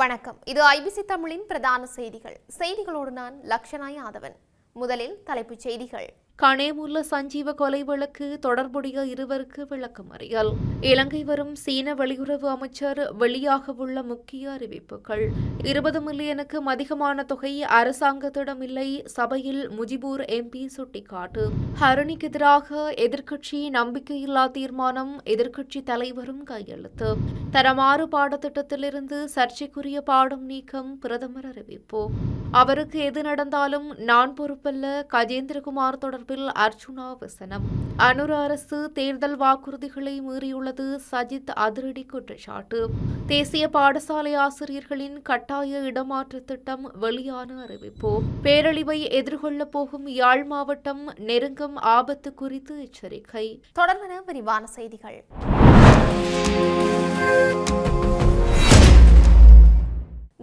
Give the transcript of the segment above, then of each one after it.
வணக்கம். இது ஐபிசி தமிழின் பிரதான செய்திகள். செய்திகளோடு நான் லக்ஷனா யாதவன் முதலில் தலைப்புச் செய்திகள். கனேமுல்ல சஞ்சீவ கொலை வழக்கு தொடர்புடைய இருவருக்கு விளக்கமறியல் இலங்கை வரும் சீன வெளியுறவு அமைச்சர் வெளியாகவுள்ள முக்கிய அறிவிப்புகள். இருபது மில்லியனுக்கும் அதிகமான தொகை அரசாங்கத்திடம் இல்லை சபையில் முஜிபூர் எம்பி சுட்டிக்காட்டு. ஹரணிக்கு எதிராக எதிர்க்கட்சி நம்பிக்கையில்லா தீர்மானம் எதிர்க்கட்சி தலைவரும் கையெழுத்து. தரமாறு பாடத்திட்டத்திலிருந்து சர்ச்சைக்குரிய பாடம் நீக்கம் பிரதமர் அறிவிப்பு. அவருக்கு எது நடந்தாலும் நான் பொறுப்பல்ல கஜேந்திரகுமார் தொடர்பு தொடர்பில் அர்ஜுனா வசனம். அனுர அரசு தேர்தல் வாக்குறுதிகளை மீறியுள்ளது. சஜித் அதிரடி குற்றச்சாட்டு. தேசிய பாடசாலை ஆசிரியர்களின் கட்டாய இடமாற்ற திட்டம் வெளியான அறிவிப்பு. பேரழிவை எதிர்கொள்ளப் போகும் யாழ் மாவட்டம் நெருங்கும் ஆபத்து குறித்து எச்சரிக்கை. தொடர்பான விரிவான செய்திகள்.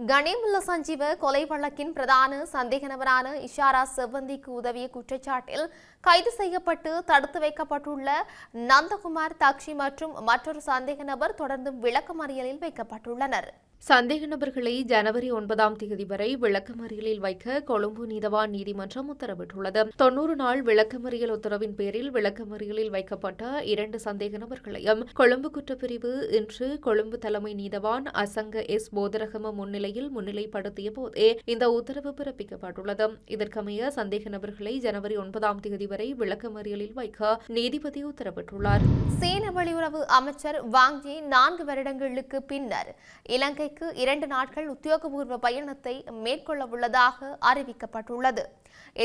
கனிமுல்ல சஞ்சீவ கொலை வழக்கின் பிரதான சந்தேக நபரான இஷாரா செவ்வந்திக்கு உதவிய குற்றச்சாட்டில் கைது செய்யப்பட்டு தடுத்து வைக்கப்பட்டுள்ள நந்தகுமார் தக்ஷி மற்றும் மற்றொரு சந்தேக நபர் தொடர்ந்தும் விளக்கமறியலில் வைக்கப்பட்டுள்ளனர். சந்தேக நபர்களை ஜனவரி ஒன்பதாம் தேதி வரை விளக்கமறியலில் வைக்க கொழும்பு நீதவான் நீதிமன்றம் உத்தரவிட்டுள்ளது. தொன்னூறு நாள் விளக்கமறியல் உத்தரவின் பேரில் விளக்கமறியலில் வைக்கப்பட்ட இரண்டு சந்தேக நபர்களையும் கொழும்பு குற்றப்பிரிவு இன்று கொழும்பு தலைமை நீதவான் அசங்க எஸ். போதரகம முன்னிலையில் முன்னிலைப்படுத்திய போதே இந்த உத்தரவு பிறப்பிக்கப்பட்டுள்ளது. இதற்கமைய சந்தேக நபர்களை ஜனவரி ஒன்பதாம் தேதி வரை விளக்கமறியலில் வைக்க நீதிபதி உத்தரவிட்டுள்ளார். சீன வெளியுறவு அமைச்சர் வாங்கி நான்கு வருடங்களுக்கு பின்னர் இலங்கை இலங்கைக்கு இரண்டு நாட்கள் உத்தியோகபூர்வ பயணத்தை மேற்கொள்ள உள்ளதாக அறிவிக்கப்பட்டுள்ளது.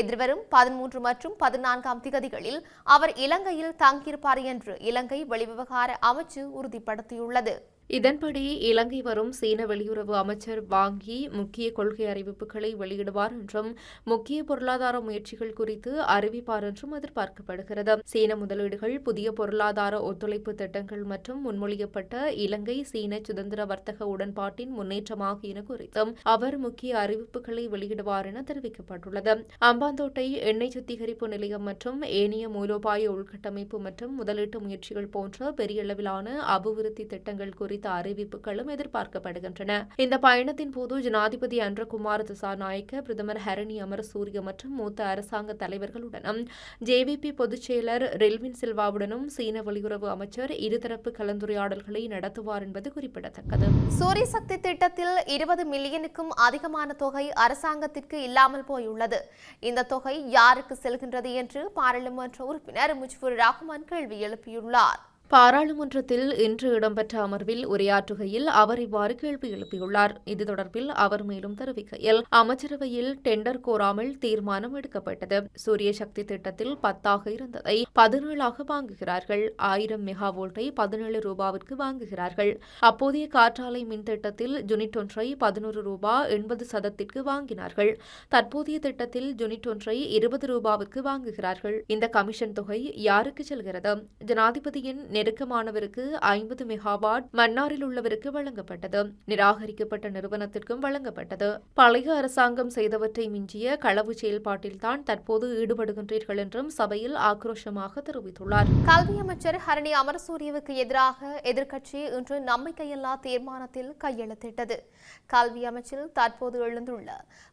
எதிர்வரும் பதிமூன்று மற்றும் பதினான்காம் திகதிகளில் அவர் இலங்கையில் தங்கியிருப்பார் என்று இலங்கை வெளிவிவகார அமைச்சு உறுதிப்படுத்தியுள்ளது. இதன்படி இலங்கை வரும் சீன வெளியுறவு அமைச்சர் வாங்கி முக்கிய கொள்கை அறிவிப்புகளை வெளியிடுவார் என்றும் முக்கிய பொருளாதார முயற்சிகள் குறித்து அறிவிப்பார் என்றும் எதிர்பார்க்கப்படுகிறது. சீன முதலீடுகள் புதிய பொருளாதார ஒத்துழைப்பு திட்டங்கள் மற்றும் முன்மொழியப்பட்ட இலங்கை சீன சுதந்திர வர்த்தக உடன்பாட்டின் முன்னேற்றம் ஆகியன குறித்தும் அவர் முக்கிய அறிவிப்புகளை வெளியிடுவார் என தெரிவிக்கப்பட்டுள்ளது. அம்பாந்தோட்டை எண்ணெய் சுத்திகரிப்பு நிலையம் மற்றும் ஏனைய மூலோபாய உள்கட்டமைப்பு மற்றும் முதலீட்டு முயற்சிகள் போன்ற பெரிய அளவிலான அபிவிருத்தி திட்டங்கள் குறித்து அறிவிப்புகளும் எதிர்பார்க்கப்படுகின்றன. இந்த பயணத்தின் போது ஜனாதிபதி அன்றகுமார் திசாநாயக்க பிரதமர் ஹரணி அமரசூரிய மற்றும் மூத்த அரசாங்க தலைவர்களுடனும் ஜேவிபி பொதுச் செயலர் ரெல்வின் சில்வாவுடனும் சீன வெளியுறவு அமைச்சர் இருதரப்பு கலந்துரையாடல்களை நடத்துவார் என்பது குறிப்பிடத்தக்கது. சூரிய சக்தி திட்டத்தில் இருபது மில்லியனுக்கும் அதிகமான தொகை அரசாங்கத்திற்கு இல்லாமல் போயுள்ளது. இந்த தொகை யாருக்கு செல்கின்றது என்று பாராளுமன்ற உறுப்பினர் முஜ்புர் ரஹ்மான் கேள்வி எழுப்பியுள்ளார். பாராளுமன்றத்தில் இன்று இடம்பெற்ற அமர்வில் உரையாற்றுகையில் அவர் இவ்வாறு கேள்வி எழுப்பியுள்ளார். இது தொடர்பில் அவர் மேலும் தெரிவிக்கையில் அமைச்சரவையில் டெண்டர் கோராமல் தீர்மானம் எடுக்கப்பட்டது. சூரிய சக்தி திட்டத்தில் பத்தாக இருந்ததை பதினேழாக வாங்குகிறார்கள். ஆயிரம் மெகா வோல்ட்டை பதினேழு ரூபாவிற்கு வாங்குகிறார்கள். அப்போதைய காற்றாலை மின் திட்டத்தில் ஜுனிட் ஒன்றை பதினோரு ரூபா எண்பது சதத்திற்கு வாங்கினார்கள். தற்போதைய திட்டத்தில் ஜுனிட் ஒன்றை இருபது ரூபாவுக்கு வாங்குகிறார்கள். இந்த கமிஷன் தொகை யாருக்கு செல்கிறது? ஜனாதிபதியின் நெருக்கமானவருக்கு ஐம்பது மெகாவாட் மன்னாரில் உள்ளவருக்கு வழங்கப்பட்டது. நிராகரிக்கப்பட்ட நிறுவனத்திற்கும் வழங்கப்பட்டது. பழைய அரசாங்கம் செய்தவற்றை மிஞ்சிய களவு செயல்பாட்டில்தான் தற்போது ஈடுபடுகின்றீர்கள் என்றும் சபையில் ஆக்ரோஷமாக தெரிவித்துள்ளார். கல்வி அமைச்சர் ஹரணி அமரசூரியவுக்கு எதிராக எதிர்க்கட்சி இன்று நம்பிக்கையில்லா தீர்மானத்தில் கையெழுத்திட்டது. கல்வி அமைச்சில் தற்போது எழுந்துள்ள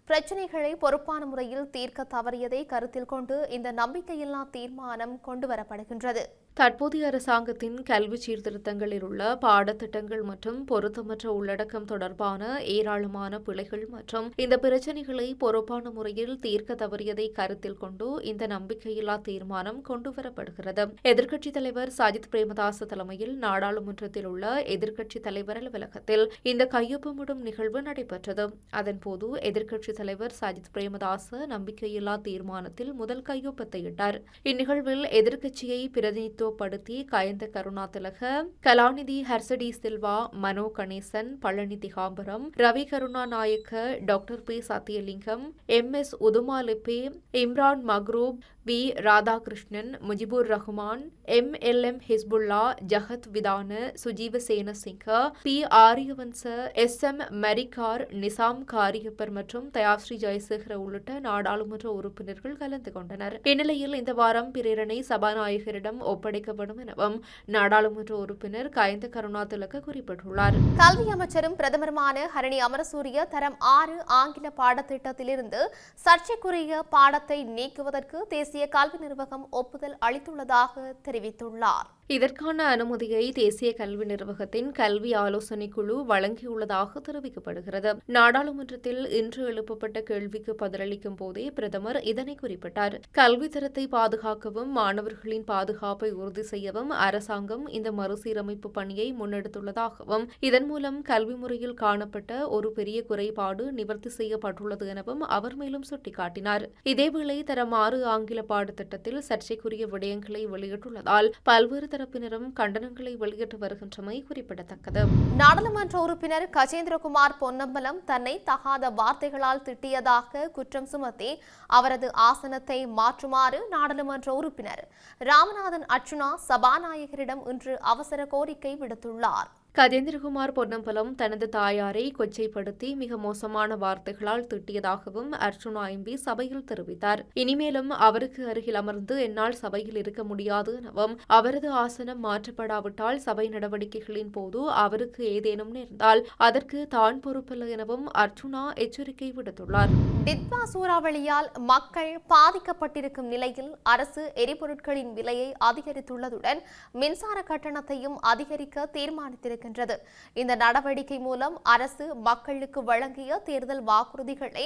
பிரச்சினைகளை பொறுப்பான முறையில் தீர்க்க தவறியதை கருத்தில் கொண்டு இந்த நம்பிக்கையில்லா தீர்மானம் கொண்டுவரப்படுகின்றது. தற்போதைய அரசாங்கத்தின் கல்வி சீர்திருத்தங்களில் உள்ள பாடத்திட்டங்கள் மற்றும் பொருத்தமற்ற உள்ளடக்கம் தொடர்பான ஏராளமான பிழைகள் மற்றும் இந்த பிரச்சினைகளை பொறுப்பான முறையில் தீர்க்க தவறியதை கருத்தில் கொண்டு இந்த நம்பிக்கையில்லா தீர்மானம் கொண்டுவரப்படுகிறது. எதிர்க்கட்சித் தலைவர் சஜித் பிரேமதாச தலைமையில் நாடாளுமன்றத்தில் உள்ள எதிர்க்கட்சித் தலைவர் அலுவலகத்தில் இந்த கையொப்பமிடும் நிகழ்வு நடைபெற்றது. அதன்போது எதிர்க்கட்சித் தலைவர் சஜித் பிரேமதாச நம்பிக்கையில்லா தீர்மானத்தில் முதல் கையொப்பத்தை இட்டார் இந்நிகழ்வில் எதிர்க்கட்சியை பிரதிநிதித்துவப்படுத்தி கயந்த கருணாதிலக கலாநிதி Harsha de Silva Mano Ganesan Palani Thigambaram Ravi Karunanayake doctor P Sathiyalingam M S Uthumalebbe Imran Maharoof V Radhakrishnan Mujibur Rahman M L M Hizbullah Jagath Withana Sujeewa Senasinghe P Ariyawansa S M Marikar Nizam Kariapper மற்றும் தயாஸ்ரீ ஜெயசேகர உள்ளிட்ட நாடாளுமன்ற உறுப்பினர்கள் கலந்து கொண்டனர். இந்நிலையில் இந்த வாரம் பிரேரணை சபாநாயகரிடம் ஒப்படைக்கப்படும் எனவும் நாடாளுமன்ற உறுப்பினர் கயந்த கருணா குறிப்பிட்டுள்ளார். கல்வி அமைச்சரும் பிரதமருமான ஹரணி அமரசூரிய தரம் ஆறு ஆங்கில பாடத்திட்டத்திலிருந்து சர்ச்சைக்குரிய பாடத்தை நீக்குவதற்கு தேசிய கல்வி நிர்வாகம் ஒப்புதல் அளித்துள்ளதாக தெரிவித்துள்ளார். இதற்கான அனுமதியை தேசிய கல்வி நிர்வாகத்தின் கல்வி ஆலோசனைக் குழு வழங்கியுள்ளதாக தெரிவிக்கப்படுகிறது. நாடாளுமன்றத்தில் இன்று எழுப்பப்பட்ட கேள்விக்கு பதிலளிக்கும் போதே பிரதமர் இதனை குறிப்பிட்டார். கல்வி தரத்தை பாதுகாக்கவும் மாணவர்களின் பாதுகாப்பை உறுதி செய்யவும் அரசாங்கம் இந்த மறுசீரமைப்பு பணியை முன்னெடுத்துள்ளதாகவும் இதன் மூலம் கல்வி முறையில் காணப்பட்ட ஒரு பெரிய குறைபாடு நிவர்த்தி செய்யப்பட்டுள்ளது எனவும் அவர் மேலும் சுட்டிக்காட்டினார். இதேவேளை தரம் ஆறு ஆங்கில பாடத்திட்டத்தில் சர்ச்சைக்குரிய விடயங்களை வெளியிட்டுள்ளதால் பல்வேறு தரப்பினரும் கண்டனங்களை வெளியிட்டு வருகின்றமை குறிப்பிடத்தக்கது. நாடாளுமன்ற உறுப்பினர் கஜேந்திரகுமார் பொன்னம்பலம் தன்னை தகாத வார்த்தைகளால் திட்டியதாக குற்றம் சுமத்தி அவரது ஆசனத்தை மாற்றுமாறு நாடாளுமன்ற உறுப்பினர் ராமநாதன் அர்ச்சுனா சபாநாயகரிடம் இன்று அவசர கோரிக்கை விடுத்துள்ளார். கஜேந்திரகுமார் பொன்னம்பலம் தனது தாயாரை கொச்சைப்படுத்தி மிக மோசமான வார்த்தைகளால் திட்டியதாகவும் அர்ச்சுனா எம்பி சபையில் தெரிவித்தார். இனிமேலும் அவருக்கு அருகில் அமர்ந்து என்னால் சபையில் இருக்க முடியாது எனவும் அவரது ஆசனம் மாற்றப்படாவிட்டால் சபை நடவடிக்கைகளின் போது அவருக்கு ஏதேனும் நேர்ந்தால் அதற்கு தான் பொறுப்பில்லை எனவும் அர்ச்சுனா எச்சரிக்கை விடுத்துள்ளார். டிட்வா சூறாவளியால் மக்கள் பாதிக்கப்பட்டிருக்கும் நிலையில் அரசு எரிபொருட்களின் விலையை அதிகரித்துள்ளதுடன் மின்சார கட்டணத்தையும் அதிகரிக்க தீர்மானித்திருக்கிறது. வருகின்றது இந்த நடவடிக்கை மூலம் அரசு மக்களுக்கு வழங்கிய தேர்தல் வாக்குறுதிகளை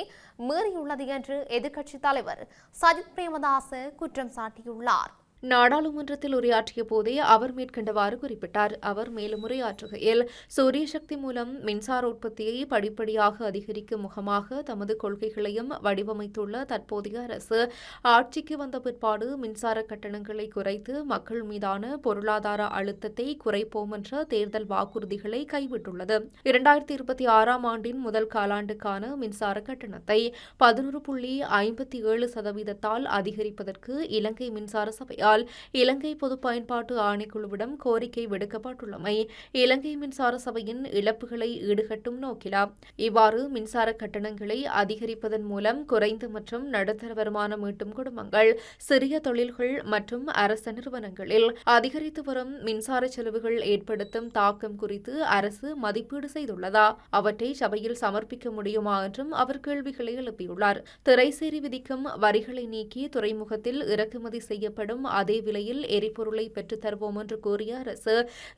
மீறியுள்ளது என்று எதிர்க்கட்சித் தலைவர் சஜித் பிரேமதாச குற்றம் சாட்டியுள்ளார். நாடாளுமன்றத்தில் உரையாற்றிய போதே அவர் மேற்கண்டவாறு குறிப்பிட்டார். அவர் மேலும் உரையாற்றுகையில் சூரிய சக்தி மூலம் மின்சார உற்பத்தியை படிப்படியாக அதிகரிக்கும் முகமாக தமது கொள்கைகளையும் வடிவமைத்துள்ள தற்போதைய அரசு ஆட்சிக்கு வந்த பிற்பாடு மின்சார கட்டணங்களை குறைத்து மக்கள் மீதான பொருளாதார அழுத்தத்தை குறைப்போம் என்ற தேர்தல் வாக்குறுதிகளை கைவிட்டுள்ளது. இரண்டாயிரத்தி இருபத்தி ஆறாம் ஆண்டின் முதல் காலாண்டுக்கான மின்சார கட்டணத்தை பதினொரு புள்ளி ஐம்பத்தி ஏழு சதவீதத்தால் அதிகரிப்பதற்கு இலங்கை மின்சார சபையால் இலங்கை பொது பயன்பாட்டு ஆணைக்குழுவிடம் கோரிக்கை விடுக்கப்பட்டுள்ளமை இலங்கை மின்சார சபையின் இழப்புகளை ஈடுகட்டும் நோக்கிலா இவ்வாறு மின்சார கட்டணங்களை அதிகரிப்பதன் மூலம் குறைந்த மற்றும் நடுத்தர வருமானம் ஈட்டும் குடும்பங்கள் சிறிய தொழில்கள் மற்றும் அரச நிறுவனங்களில் அதிகரித்து வரும் மின்சார செலவுகள் ஏற்படுத்தும் தாக்கம் குறித்து அரசு மதிப்பீடு செய்துள்ளதா? அவற்றை சபையில் சமர்ப்பிக்க முடியுமா என்றும் அவர் கேள்விகளை எழுப்பியுள்ளார். திரைசேரி விதிக்கும் வரிகளை நீக்கி துறைமுகத்தில் இறக்குமதி செய்யப்படும் அதே விலையில் எரிபொருளை பெற்றுத்தருவோம் என்று கூறிய அரசு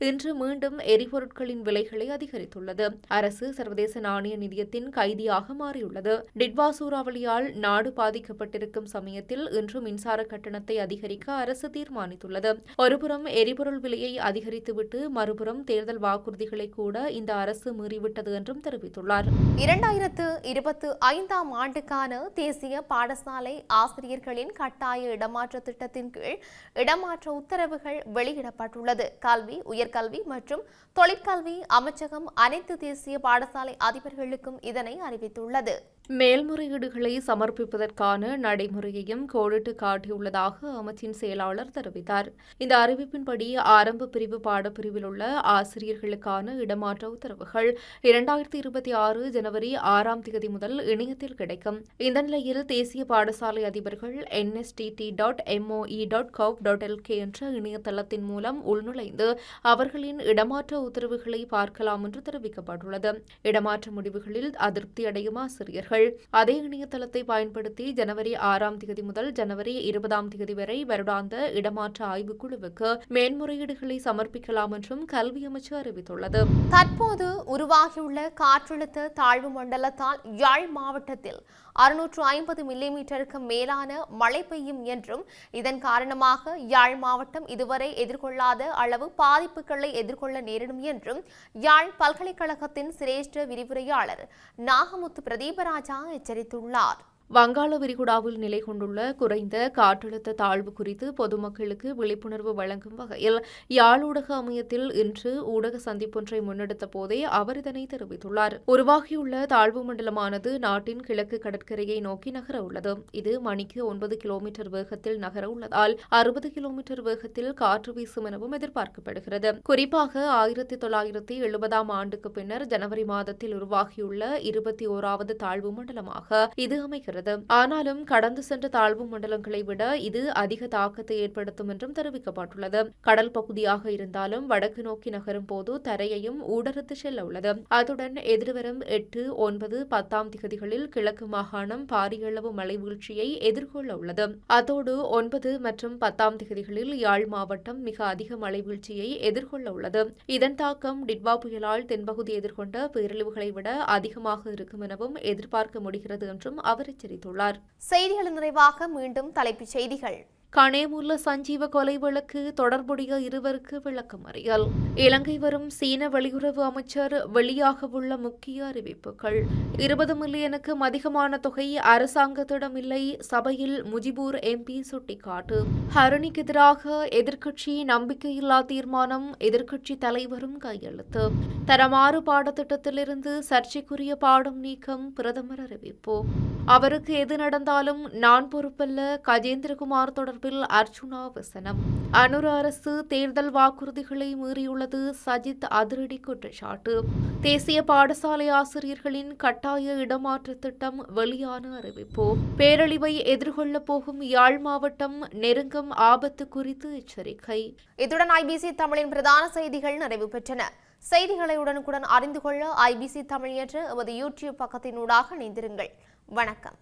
இன்று மீண்டும் எரிபொருட்களின் விலைகளை அதிகரித்துள்ளது. அரசு சர்வதேச நாணய நிதியத்தின் கைதியாக மாறியுள்ளது. டிட்வா சூறாவளியால் நாடு பாதிக்கப்பட்டிருக்கும் சமயத்தில் இன்று மின்சார கட்டணத்தை அதிகரிக்க அரசு தீர்மானித்துள்ளது. ஒருபுறம் எரிபொருள் விலையை அதிகரித்துவிட்டு மறுபுறம் தேர்தல் வாக்குறுதிகளை கூட இந்த அரசு மீறிவிட்டது என்றும் தெரிவித்துள்ளார். இரண்டாயிரத்து இருபத்து ஐந்தாம் ஆண்டுக்கான தேசிய பாடசாலை ஆசிரியர்களின் கட்டாய இடமாற்ற திட்டத்தின் கீழ் இடமாற்ற உத்தரவுகள் வெளியிடப்பட்டுள்ளது. கல்வி உயர்கல்வி மற்றும் தொழிற்கல்வி அமைச்சகம் அனைத்து தேசிய பாடசாலை அதிபர்களுக்கும் இதனை அறிவித்துள்ளது. மேல்முறையீடுகளை சமர்ப்பிப்பதற்கான நடைமுறையையும் கோடிட்டு காட்டியுள்ளதாக அமைச்சின் செயலாளர் தெரிவித்தார். இந்த அறிவிப்பின்படி ஆரம்ப பிரிவு பாடப்பிரிவில் உள்ள ஆசிரியர்களுக்கான இடமாற்ற உத்தரவுகள் இரண்டாயிரத்தி இருபத்தி ஆறு ஜனவரி ஆறாம் தேதி முதல் இணையத்தில் கிடைக்கும். இந்த நிலையில் தேசிய பாடசாலை அதிபர்கள் NSDT dot MOE dot gov dot LK என்ற இணையதளத்தின் மூலம் உள்நுழைந்து அவர்களின் இடமாற்ற உத்தரவுகளை பார்க்கலாம் என்று தெரிவிக்கப்பட்டுள்ளது. இடமாற்ற முடிவுகளில் அதிருப்தி அடையும் ஆசிரியர்கள் அதே இணையதளத்தை பயன்படுத்தி ஜனவரி ஆறாம் தேதி முதல் ஜனவரி இருபதாம் தேதி வரை வருடாந்த இடமாற்ற ஆய்வுக்குழுவுக்கு மேன்முறையீடுகளை சமர்ப்பிக்கலாம் என்றும் கல்வி அமைச்சு அறிவித்துள்ளது. தற்போது உருவாகியுள்ள காற்றழுத்த தாழ்வு மண்டலத்தால் யாழ் மாவட்டத்தில் அறுநூற்று ஐம்பது மில்லிமீட்டருக்கு மேலான மழை பெய்யும் என்றும் இதன் காரணமாக யாழ் மாவட்டம் இதுவரை எதிர்கொள்ளாத அளவு பாதிப்புகளை எதிர்கொள்ள நேரிடும் என்றும் யாழ் பல்கலைக்கழகத்தின் சிரேஷ்ட விரிவுரையாளர் நாகமுத்து பிரதீபராஜா எச்சரித்துள்ளார். வங்காள விரிகுடாவில் நிலை கொண்டுள்ள குறைந்த காற்றழுத்த தாழ்வு குறித்து பொதுமக்களுக்கு விழிப்புணர்வு வழங்கும் வகையில் யாழூடக அமையத்தில் இன்று ஊடக சந்திப்பொன்றை முன்னெடுத்த போதே அவர் இதனை தெரிவித்துள்ளார். உருவாகியுள்ள தாழ்வு மண்டலமானது நாட்டின் கிழக்கு கடற்கரையை நோக்கி நகர உள்ளது. இது மணிக்கு ஒன்பது கிலோமீட்டர் வேகத்தில் நகர உள்ளதால் அறுபது கிலோமீட்டர் வேகத்தில் காற்று வீசும் எனவும் எதிர்பார்க்கப்படுகிறது. குறிப்பாக ஆயிரத்தி தொள்ளாயிரத்தி எழுபதாம் ஆண்டுக்கு பின்னர் ஜனவரி மாதத்தில் உருவாகியுள்ள இருபத்தி ஓராவது தாழ்வு மண்டலமாக இது அமைகிறது. ஆனாலும் கடந்து சென்ற தாழ்வு மண்டலங்களை விட இது அதிக தாக்கத்தை ஏற்படுத்தும் என்றும் தெரிவிக்கப்பட்டுள்ளது. கடல் பகுதியாக இருந்தாலும் வடக்கு நோக்கி நகரும் போது தரையையும் ஊடறுத்து செல்ல உள்ளது. அத்துடன் எதிர்வரும் எட்டு ஒன்பது பத்தாம் திகதிகளில் கிழக்கு மாகாணம் பாரியளவு மழை வீழ்ச்சியை எதிர்கொள்ள உள்ளது. அதோடு ஒன்பது மற்றும் பத்தாம் திகதிகளில் யாழ் மாவட்டம் மிக அதிக மழை வீழ்ச்சியை எதிர்கொள்ள உள்ளது. இதன் தாக்கம் டிட்வா புயலால் தென்பகுதி எதிர்கொண்ட பேரழிவுகளை விட அதிகமாக இருக்கும் எனவும் எதிர்பார்க்க முடிகிறது என்றும் அவர் எச்சரித்துள்ளார் செய்திகளின் நிறைவாக மீண்டும் தலைப்புச் செய்திகள். கனேமுல்ல சஞ்சீவ கொலை வழக்கு தொடர்புடைய இருவருக்கு விளக்கமறியல். இலங்கை வரும் சீன வெளியுறவு அமைச்சர் வெளியாக உள்ள முக்கிய அறிவிப்புகள். இருபது மில்லியனுக்கும் அதிகமான தொகை அரசாங்கத்திடம் இல்லை சபையில் முஜிபூர் எம்பி சுட்டிக்காட்டு. ஹரணிக்கு எதிராக எதிர்க்கட்சி நம்பிக்கையில்லா தீர்மானம் எதிர்க்கட்சி தலைவரும் கையெழுத்து. தரமாறு பாடத்திட்டத்திலிருந்து சர்ச்சைக்குரிய பாடம் நீக்கம் பிரதமர் அறிவிப்பு. அவருக்கு எது நடந்தாலும் நான் பொறுப்பல்ல கஜேந்திரகுமார் தொடர்பில் அர்ஜுனா வசனம். அனுர அரசு தேர்தல் வாக்குறுதிகளை மீறியுள்ளது. சஜித் அதிரடி குற்றச்சாட்டு. தேசிய பாடசாலை ஆசிரியர்களின் கட்டாய இடமாற்ற திட்டம் வெளியான அறிவிப்பு. பேரழிவை எதிர்கொள்ளப் போகும் யாழ் மாவட்டம் நெருங்கும் ஆபத்து குறித்து எச்சரிக்கை. இத்துடன் ஐபிசி தமிழின் பிரதான செய்திகள் நிறைவு பெற்றன. செய்திகளை உடனுக்குடன் அறிந்து கொள்ள ஐபிசி தமிழ் என்ற எமது யூடியூப் பக்கத்தினூடாக இணைந்திருங்கள். வணக்கம்.